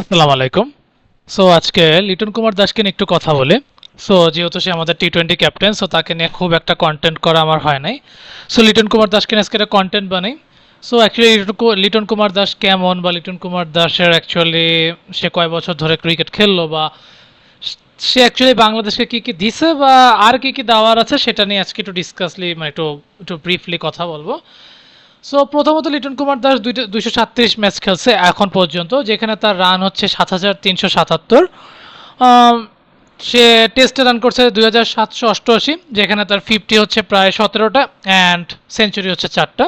আসসালামু আলাইকুম। সো আজকে লিটন কুমার দাসকে একটু কথা বলি। সো যেহেতু সে আমাদের টি টোয়েন্টি ক্যাপ্টেন সো তাকে নিয়ে খুব একটা কন্টেন্ট করা আমার হয় নাই। সো লিটন কুমার দাসকে আজকে একটা কন্টেন্ট বানাই। সো অ্যাকচুয়ালি লিটন কুমার দাস কেমন বা লিটন কুমার দাসের অ্যাকচুয়ালি সে কয় বছর ধরে ক্রিকেট খেললো বা সে অ্যাকচুয়ালি বাংলাদেশকে কি কি দিছে বা আর কি কি দেওয়ার আছে সেটা নিয়ে আজকে একটু ডিসকাসলি মানে একটু একটু ব্রিফলি কথা বলব। সো প্রথমত লিটন কুমার দাস দুইটা দুইশো সাতত্রিশ ম্যাচ খেলছে এখন পর্যন্ত, যেখানে তার রান হচ্ছে সাত হাজার তিনশো সাতাত্তর। সে টেস্টে রান করছে দুই হাজার সাতশো অষ্টআশি, যেখানে তার ফিফটি হচ্ছে প্রায় সতেরোটা অ্যান্ড সেঞ্চুরি হচ্ছে চারটা।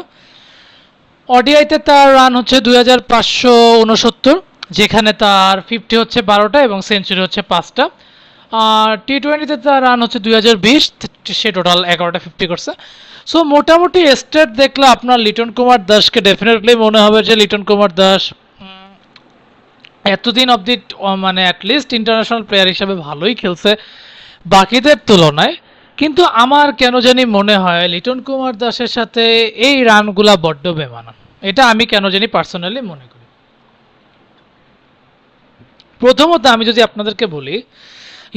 অডিআইতে তার রান হচ্ছে দুই হাজার পাঁচশো উনসত্তর, যেখানে তার ফিফটি হচ্ছে বারোটা এবং সেঞ্চুরি হচ্ছে পাঁচটা। টি টোয়েন্টিতে তার রান হচ্ছে দুই হাজার বিশ, সে টোটাল এগারোটা ফিফটি করছে। সো মোটামুটি স্টেট দেখলে আপনার লিটন কুমার দাসকে ডেফিনেটলি মনে হবে যে লিটন কুমার দাস এতদিন অবধি মানে অ্যাটলিস্ট ইন্টারন্যাশনাল প্লেয়ার হিসেবে ভালোই খেলছে বাকিদের তুলনায়। কিন্তু আমার কেন জানি মনে হয় লিটন কুমার দাসের সাথে এই রানগুলা বড্ড বেমানান। এটা আমি কেন জানি পার্সোনালি মনে করি। প্রথমত আমি যদি আপনাদেরকে বলি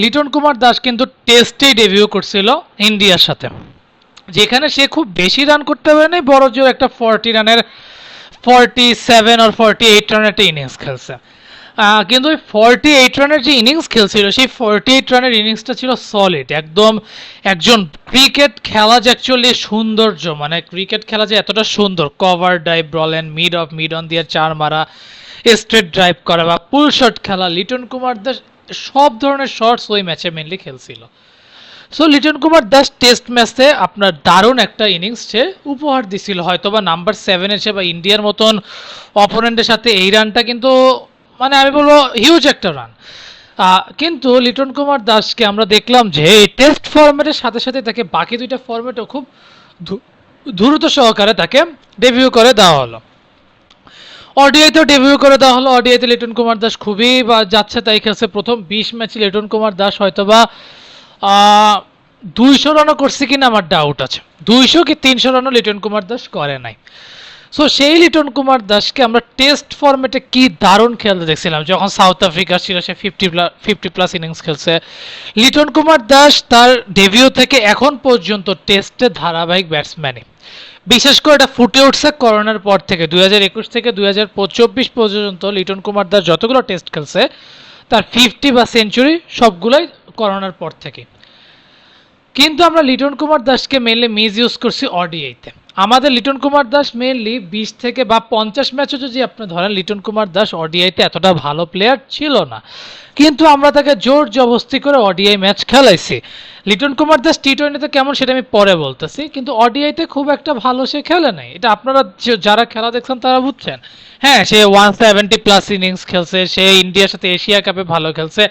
লিটন কুমার দাস কিন্তু টেস্টেই ডেবিউ করছিল ইন্ডিয়ার সাথে। যেখানে সে খুব বেশি রান করতে পারেনি বড় জোর একটা ফর্টি রানের ফর্টি সেভেন আর ফর্টি এইট রানের একটা ইনিংস খেলছে। কিন্তু ওই ফর্টি এইট রানের যে ইনিংস খেলছিল, সেই ফর্টি এইট রানের ইনিংসটা ছিল সলিড একদম একজন ক্রিকেট খেলা যে অ্যাকচুয়ালি সৌন্দর্য মানে ক্রিকেট খেলা যে এতটা সুন্দর কভার ড্রাইভ বলেন মিড অফ মিড অন দিয়ে চার মারা স্ট্রেট ড্রাইভ করা বা পুল শট খেলা, লিটন কুমার দাস সব ধরনের শর্টস ওই ম্যাচে মেনলি খেলছিল সো লিটন কুমার দাস টেস্ট ম্যাচে আপনার দারুণ একটা ইনিংস সে উপহার দিছিল হয়তো বা নাম্বার সেভেন এসে বা ইন্ডিয়ার মতন অপোনেন্টের সাথে এই রানটা কিন্তু মানে আমি বলব হিউজ একটা রান কিন্তু লিটন কুমার দাসকে আমরা দেখলাম যে এই টেস্ট ফরম্যাটের সাথে সাথে তাকে বাকি দুইটা ফরম্যাটও খুব দ্রুত সহকারে তাকে ডেবিউ করে দেওয়া হলো অডিআইতেও ডেবিউ করে দেওয়া হলো অডিওতে লিটন কুমার দাস খুবই, বা যাচ্ছে তাই খেলছে প্রথম বিশ ম্যাচে লিটন কুমার দাস হয়তোবা দুইশো রানও করছে কিনা আমার ডাউট আছে। দুইশো কি তিনশো রানও লিটন কুমার দাস করে নাই। সো সেই লিটন কুমার দাসকে আমরা টেস্ট ফরম্যাটে কি দারুণ খেলতে দেখছিলাম। যখন সাউথ আফ্রিকা ছিল, সে ফিফটি ফিফটি প্লাস ইনিংস খেলছে। লিটন কুমার দাস তার ডেবিউ থেকে এখন পর্যন্ত টেস্টে ধারাবাহিক ব্যাটসম্যানই বিশেষ করে এটা ফুটে উঠছে করোনার পর থেকে। দুই হাজার একুশ থেকে দুই হাজার চব্বিশ পর্যন্ত লিটন কুমার দাস যতগুলো টেস্ট খেলছে, তার ফিফটি বা সেঞ্চুরি সবগুলোই করোনার পর থেকে কিন্তু আমরা লিটন কুমার দাসকে মেনলি মিস ইউজ করছি অডিআইতে আমাদের লিটন কুমার দাস মেনলি বিশ থেকে বা পঞ্চাশ ম্যাচও যদি আপনি ধরেন, লিটন কুমার দাস অডিআইতে এতটা ভালো প্লেয়ার ছিল না। কিন্তু আমরা তাকে জোর জবস্তি করে অডিআই ম্যাচ খেলাইছি। লিটন কুমার দাস টি টোয়েন্টিতে কেমন সেটা আমি পরে বলতেছি, কিন্তু অডিআইতে খুব একটা ভালো সে খেলে নাই। এটা আপনারা যারা খেলা দেখছেন তারা বুঝছেন। হ্যাঁ সে ওয়ান সেভেন্টি প্লাস ইনিংস খেলছে, সে ইন্ডিয়ার সাথে এশিয়া কাপে ভালো খেলছে।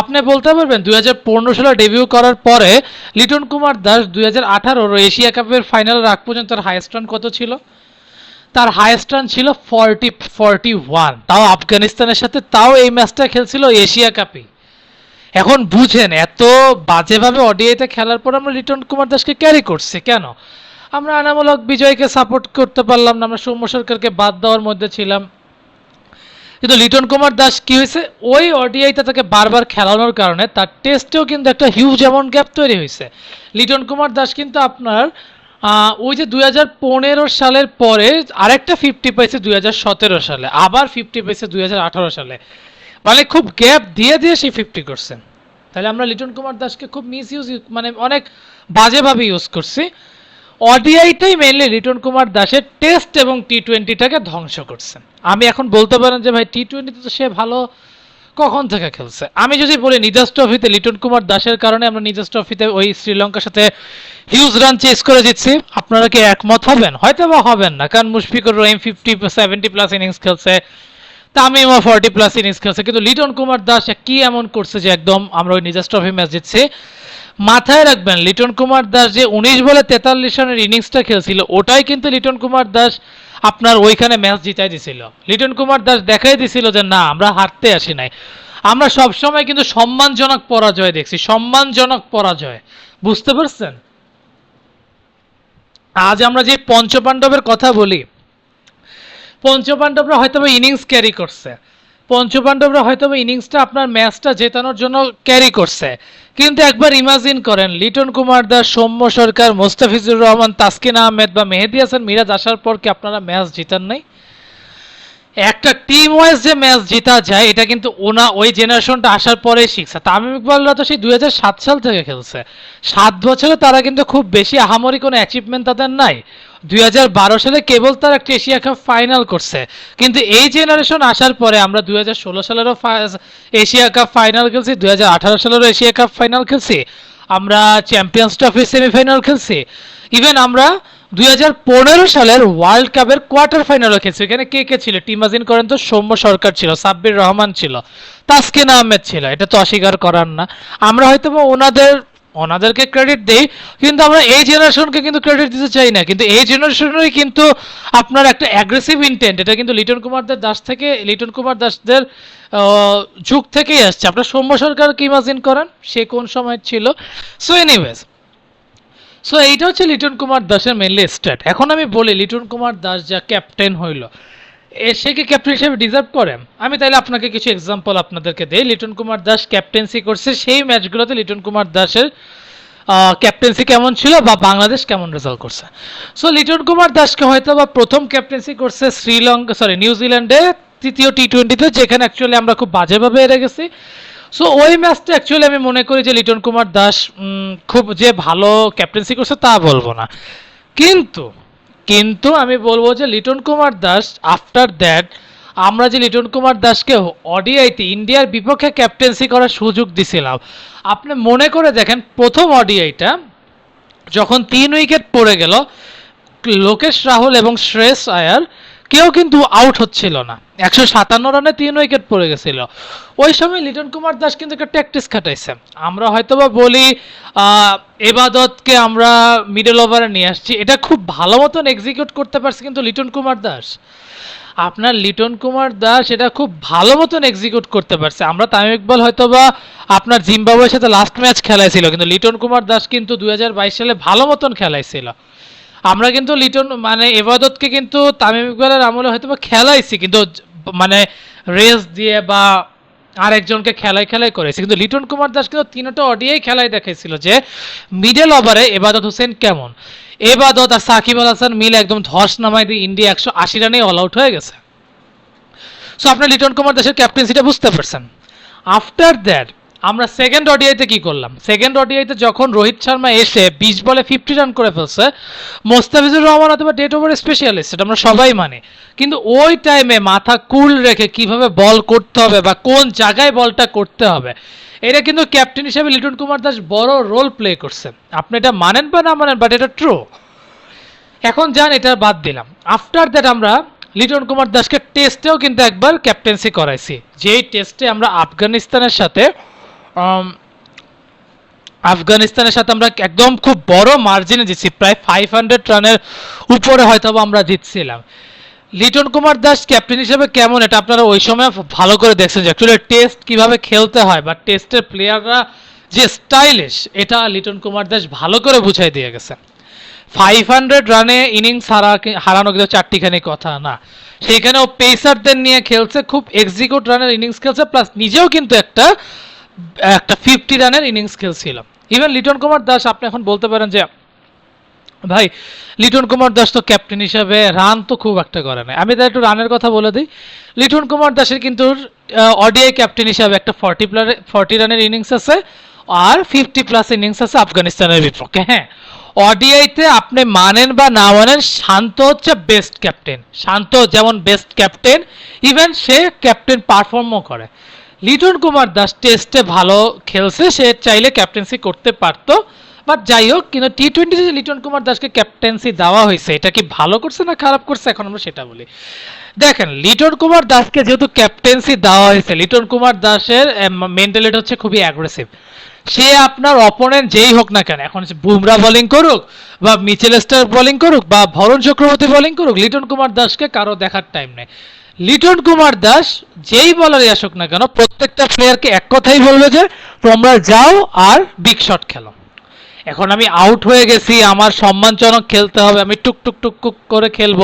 আপনি বলতে পারবেন, দুই হাজার পনেরো সালে ডেবিউ করার পরে লিটন কুমার দাস দুই হাজার আঠারোর এশিয়া কাপের ফাইনালের আগ পর্যন্ত তার হাইয়েস্ট রান কত ছিল? তার হাইয়েস্ট রান ছিল ফর্টি ফর্টি ওয়ান তাও আফগানিস্তানের সাথে তাও এই ম্যাচটা খেলছিল এশিয়া কাপে। এখন বুঝেন, এত বাজেভাবে অডিআইতে খেলার পর আমরা লিটন কুমার দাসকে ক্যারি করছি, কেন? আমরা আনামূলক বিজয়কে সাপোর্ট করতে পারলাম না, আমরা সৌম্য সরকারকে বাদ দেওয়ার মধ্যে ছিলাম। কিন্তু লিটন কুমার দাস কি হয়েছে? ওই অডিআইতে তাকে বারবার খেলানোর কারণে তার টেস্টেও কিন্তু একটা হিউজ অ্যামাউন্ট গ্যাপ তৈরি হয়েছে। লিটন কুমার দাস কিন্তু আপনার ওই যে দুই হাজার পনেরো সালের পরে আরেকটা ফিফটি পাইছে দুই সালে, আবার ফিফটি পাইছে দুই সালে। মানে খুব গ্যাপ দিয়ে দিয়ে সেই ফিফটি করছেন তাহলে আমরা লিটন কুমার দাসকে খুব মিস ইউজ মানে অনেক বাজেভাবে ইউজ করছি। অডিআইটাই মেনলি লিটন কুমার দাসের টেস্ট এবং টি টোয়েন্টিটাকে ধ্বংস করছেন আমি এখন বলতে পারেন যে ভাই টি টোয়েন্টিতে তো সে ভালো কখন থেকে খেলছে? আমি যদি বলি নিজাস ট্রফিতে লিটন কুমার দাসের কারণে আমরা নিজাস ট্রফিতে ওই শ্রীলঙ্কার সাথে হিউজ রান চেস করে দিচ্ছি। আপনারা কি একমত হবেন? হয়তো বা হবেন না, কারণ Mushfiqur Rahim fifty seventy plus innings খেলছে তামিমও ফর্টি প্লাস ইনিংস খেলছে, কিন্তু লিটন কুমার দাস কি এমন করছে যে একদম আমরা ওই নিজাস ট্রফি ম্যাচ জিতছি? মাথায় রাখবেন, লিটন কুমার দাস যে উনিশ বলে তেতাল্লিশ রানের ইনিংসটা খেলছিল, ওটাই কিন্তু লিটন কুমার দাস আপনার ওইখানে ম্যাচ জিতাই দিছিল। লিটন কুমার দাস দেখাই দিছিল যে না, আমরা হারতে আসি নাই। আমরা সবসময় কিন্তু সম্মানজনক পরাজয় দেখছি, সম্মানজনক পরাজয়। বুঝতে পারছেন? আজ আমরা যে পঞ্চপাণ্ডবের কথা বলি, পঞ্চপাণ্ডবরা হয়তো ইনিংস ক্যারি করছে। পঞ্চপাণ্ডবরা হয়তো ইনিংসটা আপনার ম্যাচটা জেতানোর জন্য ক্যারি করছে। কিন্তু একবার ইমাজিন করেন, লিটন কুমার দাস সৌম্য সরকার, মোস্তাফিজুর রহমান, তাসকিন আহমেদ বা মেহেদি হাসান মিরাজ আসার পর কি আপনারা ম্যাচ জিতান নাই? একটা টিম ওয়াইজ যে ম্যাচ জেতা যায়, এটা কিন্তু ওনা ওই জেনারেশনটা আসার পরেই শিখছে। তামিম ইকবালরা তো সেই দুই সাল থেকে খেলছে। সাত বছরে তারা কিন্তু খুব বেশি আহামরি কোনো অ্যাচিভমেন্ট তাদের নাই। দুই হাজার বারো সালে কেবল তার একটা এশিয়া কাপ ফাইনাল করছে। কিন্তু এই জেনারেশন আসার পরে আমরা দুই হাজার ষোলো সালেরও এশিয়া কাপ ফাইনাল খেলছি, দুই সালেরও এশিয়া কাপ ফাইনাল খেলছি। আমরা চ্যাম্পিয়ন্স ট্রফির সেমিফাইনাল খেলছি। ইভেন আমরা দু হাজার পনেরো সালের ওয়ার্ল্ড কাপের কোয়ার্টার ফাইনালও খেলছি। এখানে কে কে ছিল? টিম ইমাজিন করেন তো সৌম্য সরকার ছিল, সাব্বির রহমান ছিল, তাসকিন আহমেদ ছিল। এটা তো অস্বীকার করার না। আমরা হয়তো ওনাদের, ওনাদেরকে ক্রেডিট দেই, কিন্তু আমরা এই জেনারেশনকে কিন্তু ক্রেডিট দিতে চাই না। কিন্তু এই জেনারেশনেরই কিন্তু আপনার একটা অ্যাগ্রেসিভ ইন্টেন্ট এটা কিন্তু লিটন কুমারদের দাস থেকে, লিটন কুমার দাসদের যুগ থেকেই আসছে। আপনার সৌম্য সরকারকে ইমাজিন করেন সে কোন সময় ছিল? সো এনিওয়েজ সো এইটা হচ্ছে লিটন কুমার দাসের মেনলি স্টেট এখন আমি বলি, লিটন কুমার দাস যা ক্যাপ্টেন হইল সে কি ক্যাপ্টেন হিসেবে ডিজার্ভ করে? আমি তাইলে আপনাকে কিছু এক্সাম্পল আপনাদেরকে দিই। লিটন কুমার দাস ক্যাপ্টেন্সি করছে, সেই ম্যাচগুলোতে লিটন কুমার দাসের ক্যাপ্টেন্সি কেমন ছিল বা বাংলাদেশ কেমন রেজাল্ট করছে? সো লিটন কুমার দাসকে হয়তো বা প্রথম ক্যাপ্টেন্সি করছে শ্রীলঙ্কা সরি নিউজিল্যান্ডে, তৃতীয় টি টোয়েন্টিতে যেখানে অ্যাকচুয়ালি আমরা খুব বাজেভাবে হেরে গেছি। সো ওই ম্যাচটা অ্যাকচুয়ালি আমি মনে করি যে লিটন কুমার দাস খুব যে ভালো ক্যাপ্টেন্সি করছে তা বলব না। কিন্তু কিন্তু আমি বলব যে লিটন কুমার দাস আফটার দ্যাট আমরা যে লিটন কুমার দাসকে অডিআইতে ইন্ডিয়ার বিপক্ষে ক্যাপ্টেন্সি করার সুযোগ দিছিলাম। আপনি মনে করে দেখেন, প্রথম অডিআইটা যখন তিন উইকেট পড়ে গেল, লোকেশ রাহুল এবং শ্রেয়স আয়ার কেউ কিন্তু আউট হচ্ছিল না। একশো সাতান্ন রানে তিন উইকেট পড়ে গেছিল। ওই সময় লিটন কুমার দাস কিন্তু একটা ট্যাকটিস খাটাইছে। আমরা হয়তোবা বলি এবাদতকে আমরা মিডল ওভারে নিয়ে আসছি। এটা খুব ভালো মতন এক্সিকিউট করতে পারছে কিন্তু লিটন কুমার দাস। আপনার লিটন কুমার দাস এটা খুব ভালো মতন এক্সিকিউট করতে পারছে। আমরা তামিম ইকবাল হয়তোবা আপনার জিম্বাবুয়ের সাথে লাস্ট ম্যাচ খেলাইছিল, কিন্তু লিটন কুমার দাস কিন্তু দুই হাজার বাইশ সালে ভালো মতন খেলাইছিল। আমরা কিন্তু লিটন মানে এবাদতকে কিন্তু তামিম ইকবালের আমলে হয়তো বা খেলাইছি, কিন্তু মানে রেস দিয়ে বা আরেকজনকে খেলাই খেলাই করেছে। কিন্তু লিটন কুমার দাস কিন্তু তিনটা অডিয়াই খেলাই দেখাইছিল যে মিডল ওভারে এবাদত হোসেন কেমন? এবাদত আর সাকিব আল হাসান মিলে একদম ধস নামাই দিয়ে ইন্ডিয়া একশো আশি রানে অল আউট হয়ে গেছে। সো আপনি লিটন কুমার দাসের ক্যাপ্টেন্সিটা বুঝতে পারছেন। আফটার দ্যাট আমরা সেকেন্ড ওডিআইতে কি করলাম? সেকেন্ড ওডিআইতে যখন রোহিত শর্মা এসে বিশ বলে ফিফটি রান করে ফেলছে, মোস্তাফিজুর রহমান অথবা ডেট ওভার স্পেশালিস্ট এটা আমরা সবাই মানে। কিন্তু ওই টাইমে মাথা কুল রেখে কীভাবে বল করতে হবে বা কোন জায়গায় বলটা করতে হবে, এটা কিন্তু ক্যাপ্টেন হিসেবে লিটন কুমার দাস বড় রোল প্লে করছে। আপনি এটা মানেন বা না মানেন বাট এটা ট্রু এখন যান এটা বাদ দিলাম। আফটার দ্যাট আমরা লিটন কুমার দাসকে টেস্টেও কিন্তু একবার ক্যাপ্টেন্সি করাইছি। যেই টেস্টে আমরা আফগানিস্তানের সাথে আফগানিস্তানের সাথে আমরা একদম খুব বড় মার্জিনে জিতছি। প্রায় ফাইভ হান্ড্রেড রানের উপরে হয়তো আমরা জিতছিলাম। লিটন কুমার দাস ক্যাপ্টেন হিসেবে কেমন? এটা আপনারা ওই সময় ভালো করে দেখছেন যে অ্যাকচুয়ালি টেস্ট কীভাবে খেলতে হয় বা টেস্টের প্লেয়াররা যে স্টাইলিশ এটা লিটন কুমার দাস ভালো করে বুঝাই দিয়ে গেছে। ফাইভ হান্ড্রেড রানে ইনিংস হারা হারানো কিন্তু চারটিখানি কথা না। সেখানেও পেসারদের নিয়ে খেলছে, খুব এক্সিকিউট রানের ইনিংস খেলছে প্লাস নিজেও কিন্তু একটা একটা ফিফটি রানের ইনিংস খেলছিল ইভেন লিটন কুমার দাস, আপনি এখন বলতে পারেন যে, ভাই, লিটন কুমার দাস তো ক্যাপ্টেন হিসাবে রান তো খুব একটা করে না আমি তার একটু রানের কথা বলে দিই। লিটন কুমার দাসের কিন্তু অডিআই ক্যাপ্টেন হিসাবে একটা ফর্টি প্লার ফর্টি রানের ইনিংস আছে, আর ফিফটি প্লাস ইনিংস আছে আফগানিস্তানের বিপক্ষে হ্যাঁ। অডিআইতে আপনি মানেন বা না মানেন, শান্ত হচ্ছে বেস্ট ক্যাপ্টেন শান্ত, যেমন বেস্ট ক্যাপ্টেন ইভেন সে ক্যাপ্টেন পারফর্মও করে। লিটন কুমার দাস টেস্টে ভালো খেলছে, সে চাইলে ক্যাপ্টেন্সি করতে পারতো। বাট যাই হোক, কিন্তু টি টোয়েন্টিতে লিটন কুমার দাসকে ক্যাপ্টেন্সি দেওয়া হয়েছে, এটা কি ভালো করছে না খারাপ করছে? এখন আমরা সেটা বলি। দেখেন, লিটন কুমার দাসকে যেহেতু ক্যাপ্টেন্সি দেওয়া হয়েছে, লিটন কুমার দাসের মেন্টালিটি হচ্ছে খুবই অ্যাগ্রেসিভ সে আপনার অপোনেন্ট যেই হোক না কেন, এখন বুমরা বোলিং করুক, বা মিচেল স্টার বোলিং করুক, বা ভরণ চক্রবর্তী বোলিং করুক, লিটন কুমার দাসকে কারও দেখার টাইম নেই। লিটন কুমার দাস যেই বলারই আসুক না কেন, প্রত্যেকটা প্লেয়ারকে এক কথাই বলবে যে, তোমরা যাও আর বিগ শট খেলো। এখন আমি আউট হয়ে গেছি, আমার সম্মানজনক খেলতে হবে, আমি টুক টুক টুক টুক করে খেলব।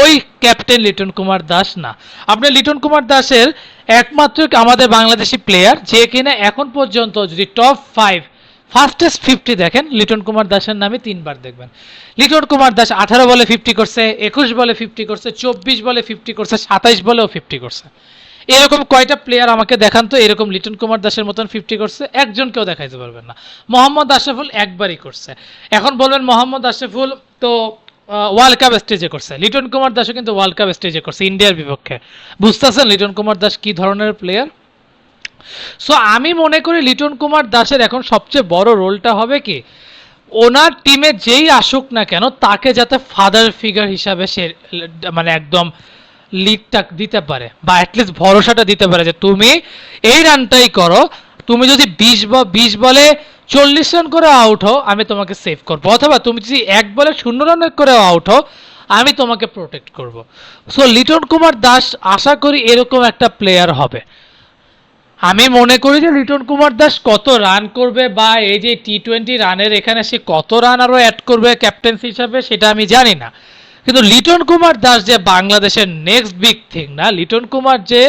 ওই ক্যাপ্টেন লিটন কুমার দাস না। আপনি লিটন কুমার দাসের একমাত্র আমাদের বাংলাদেশি প্লেয়ার যে কিনা এখন পর্যন্ত যদি টপ ফাইভ ফার্স্টেস্ট ফিফটি দেখেন, লিটন কুমার দাসের নামে তিনবার দেখবেন। লিটন কুমার দাস আঠারো বলে ফিফটি করছে, একুশ বলে ফিফটি করছে, চব্বিশ বলে ফিফটি করছে, সাতাইশ বলেও ফিফটি করছে। এরকম কয়টা প্লেয়ার আমাকে দেখান তো? এরকম লিটন কুমার দাসের মতন ফিফটি করছে, একজনকেও দেখাইতে পারবেন না। মোহাম্মদ আশরাফুল একবারই করছে। এখন বলবেন মোহাম্মদ আশরাফুল তো ওয়ার্ল্ড কাপ স্টেজে করছে। লিটন কুমার দাসও কিন্তু ওয়ার্ল্ড কাপ স্টেজে করছে ইন্ডিয়ার বিপক্ষে। বুঝতেছেন লিটন কুমার দাস কি ধরনের প্লেয়ার সো আমি মনে করি লিটন কুমার দাসের এখন সবচেয়ে বড় রোলটা হবে কি, ওনার টিমে যেই আসুক না কেন, তাকে যাতে ফাদার ফিগার হিসাবে সে মানে একদম লিডটা দিতে পারে বা অ্যাটলিস্ট ভরসাটা দিতে পারে যে তুমি এই রানটাই করো, তুমি যদি বিশ বা বিশ বলে চল্লিশ রান করে আউট হও, আমি তোমাকে সেভ করব। অথবা তুমি যদি এক বলে শূন্য রান করে আউট হও, আমি তোমাকে প্রোটেক্ট করব। সো লিটন কুমার দাস, আশা করি এরকম একটা প্লেয়ার হবে। আমি মনে করি যে লিটন কুমার দাস কত রান করবে বা এই যে টি টোয়েন্টি রানের এখানে সে কত রান আরও অ্যাড করবে ক্যাপ্টেন্সি হিসাবে, সেটা আমি জানি না। কিন্তু লিটন কুমার দাস যে বাংলাদেশের নেক্সট বিগ থিং না, লিটন কুমার যে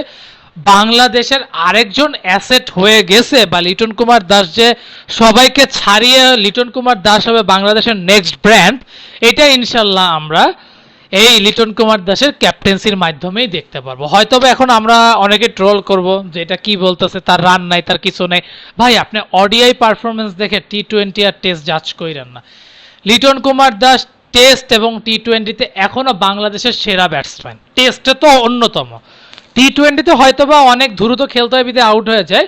বাংলাদেশের আরেকজন অ্যাসেট হয়ে গেছে বা লিটন কুমার দাস যে সবাইকে ছাড়িয়ে লিটন কুমার দাস হবে বাংলাদেশের নেক্সট ব্র্যান্ড এটা ইনশাল্লাহ আমরা এই লিটন কুমার দাসের ক্যাপ্টেন্সির মাধ্যমেই দেখতে পারব। হয়তো এখন আমরা অনেকে ট্রোল করব যে এটা কি বলতেছে, তার রান নাই, তার কিছু নেই। ভাই, আপনি অডিআই পারফরমেন্স দেখে টি টোয়েন্টি আর টেস্ট জাজ কইরেন না। লিটন কুমার দাস টেস্ট এবং টি টোয়েন্টিতে এখনও বাংলাদেশের সেরা ব্যাটসম্যান। টেস্টে তো অন্যতম। টি টোয়েন্টিতে হয়তো বা অনেক দ্রুত খেলতে হয় বিধে আউট হয়ে যায়।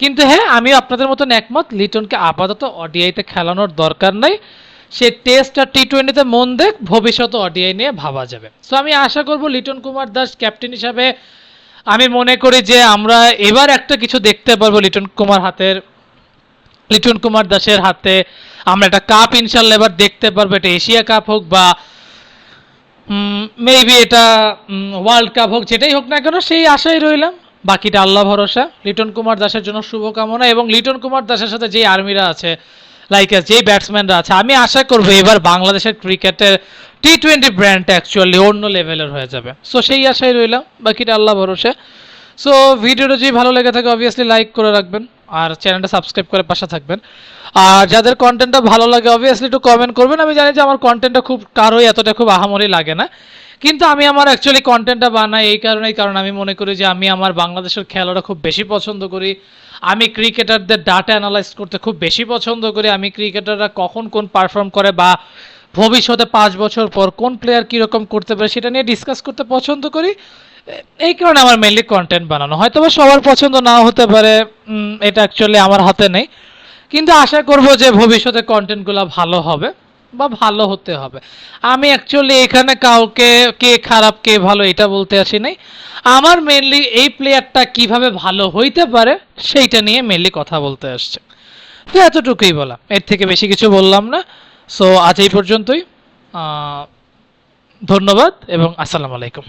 কিন্তু হ্যাঁ আমি আপনাদের মতন একমত, লিটনকে আপাতত অডিআইতে খেলানোর দরকার নাই। সে টেস্ট আর টি টোয়েন্টিতে মন দেখ, ভবিষ্যতে অডিআই নিয়ে ভাবা যাবে। সো আমি আশা করব লিটন কুমার দাস ক্যাপ্টেন হিসাবে, আমি মনে করি যে আমরা এবার একটা কিছু দেখতে পারব লিটন কুমার হাতের, লিটন কুমার দাসের হাতে। আমরা একটা কাপ ইনশাল্লাহ এবার দেখতে পারব, এটা এশিয়া কাপ হোক বা মেবি এটা ওয়ার্ল্ড কাপ হোক, যেটাই হোক না কেন, সেই আশাই রইলাম। বাকিটা আল্লাহ ভরসা। লিটন কুমার দাসের জন্য শুভকামনা এবং লিটন কুমার দাসের সাথে যে আর্মিরা আছে লাইক যেই ব্যাটসম্যানরা আছে, আমি আশা করব এবার বাংলাদেশের ক্রিকেটের টি টোয়েন্টি ব্র্যান্ডটা অ্যাকচুয়ালি অন্য লেভেলের হয়ে যাবে। সো সেই আশাই রইলাম। বাকিটা আল্লাহ ভরসা। সো ভিডিওটা যদি ভালো লেগে থাকে অবভিয়াসলি লাইক করে রাখবেন। আর চ্যানেলটা সাবস্ক্রাইব করে পাশে থাকবেন। আর যাদের কন্টেন্টটা ভালো লাগে অবভিয়াসলি একটু কমেন্ট করবেন। আমি জানি যে আমার কন্টেন্টটা খুব কারোই এতটা খুব আহামরি লাগে না। কিন্তু আমি আমার অ্যাকচুয়ালি কন্টেন্টটা বানাই এই কারণেই কারণ আমি মনে করি যে আমি আমার বাংলাদেশের খেলাটা খুব বেশি পছন্দ করি। আমি ক্রিকেটারদের ডাটা অ্যানালাইজ করতে খুব বেশি পছন্দ করি। আমি ক্রিকেটাররা কখন কোন পারফর্ম করে বা ভবিষ্যতে পাঁচ বছর পর কোন প্লেয়ার কীরকম করতে পারে, সেটা নিয়ে ডিসকাস করতে পছন্দ করি। এই কারণে আমার মেনলি কন্টেন্ট বানানো। হয়তো বা সবার পছন্দ নাও হতে পারে এটা অ্যাকচুয়ালি আমার হাতে নেই। কিন্তু আশা করব যে ভবিষ্যতে কন্টেন্টগুলো ভালো হবে বা ভালো হতে হবে। আমি অ্যাকচুয়ালি এখানে কাউকে কে খারাপ, কে ভালো এটা বলতে আসি নাই। আমার মেনলি এই প্লেয়ারটা কীভাবে ভালো হইতে পারে সেইটা নিয়ে মেনলি কথা বলতে আসছে। তো এতটুকুই বলা। এর থেকে বেশি কিছু বললাম না। সো আজ এই পর্যন্তই। ধন্যবাদ এবং আসসালামু আলাইকুম।